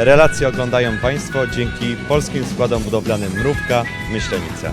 Relacje oglądają Państwo dzięki polskim składom budowlanym Mrówka, Myślenica.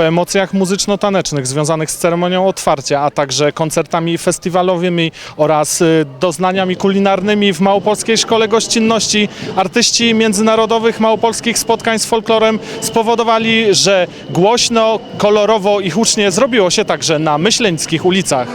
Po emocjach muzyczno-tanecznych związanych z ceremonią otwarcia, a także koncertami festiwalowymi oraz y, doznaniami kulinarnymi w Małopolskiej Szkole Gościnności, artyści międzynarodowych małopolskich spotkań z folklorem spowodowali, że głośno, kolorowo i hucznie zrobiło się także na myśleńskich ulicach.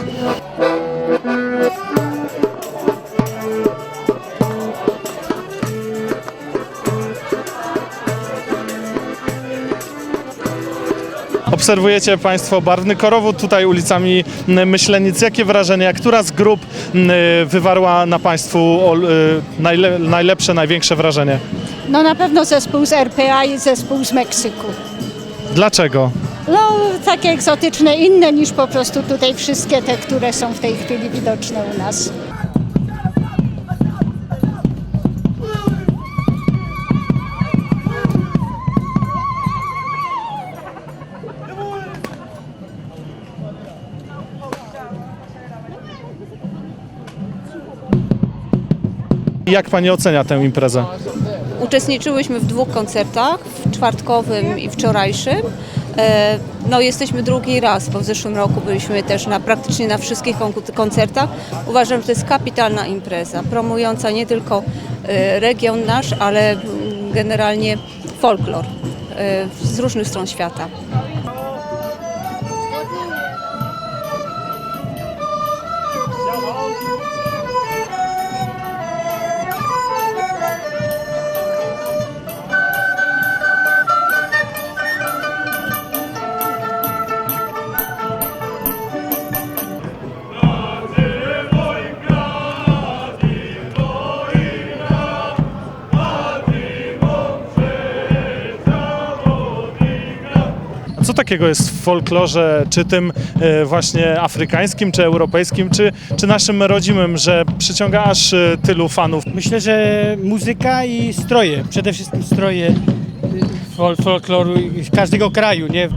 Obserwujecie Państwo barwny korowód tutaj ulicami Myślenic. Jakie wrażenia? Która z grup m, wywarła na Państwu y, najle, najlepsze, największe wrażenie? No na pewno zespół z RPA i zespół z Meksyku. Dlaczego? No takie egzotyczne, inne niż po prostu tutaj wszystkie te, które są w tej chwili widoczne u nas. Jak Pani ocenia tę imprezę? Uczestniczyłyśmy w dwóch koncertach, w czwartkowym i wczorajszym. E, No, jesteśmy drugi raz, bo w zeszłym roku byliśmy też na praktycznie na wszystkich koncertach. Uważam, że to jest kapitalna impreza, promująca nie tylko e, region nasz, ale generalnie folklor e, z różnych stron świata. Takiego jest w folklorze, czy tym e, właśnie afrykańskim, czy europejskim, czy, czy naszym rodzimym, że przyciąga aż e, tylu fanów? Myślę, że muzyka i stroje, przede wszystkim stroje fol folkloru każdego kraju, nie?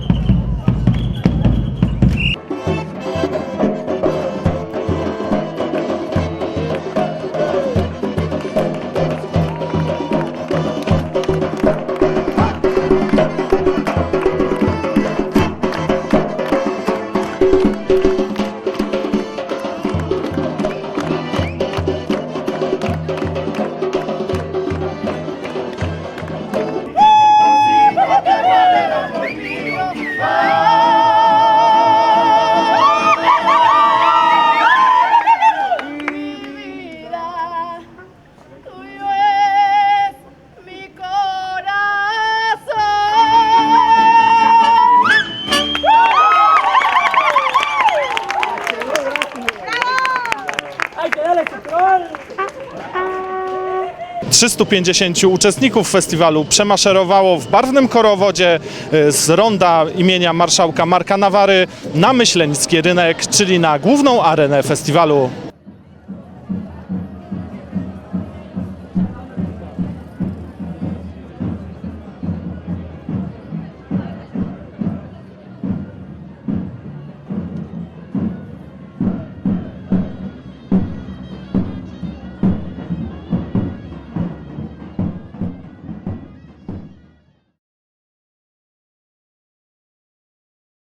350 uczestników festiwalu przemaszerowało w barwnym korowodzie e, z ronda imienia marszałka Marka Nawary na Myślenicki Rynek, czyli na główną arenę festiwalu.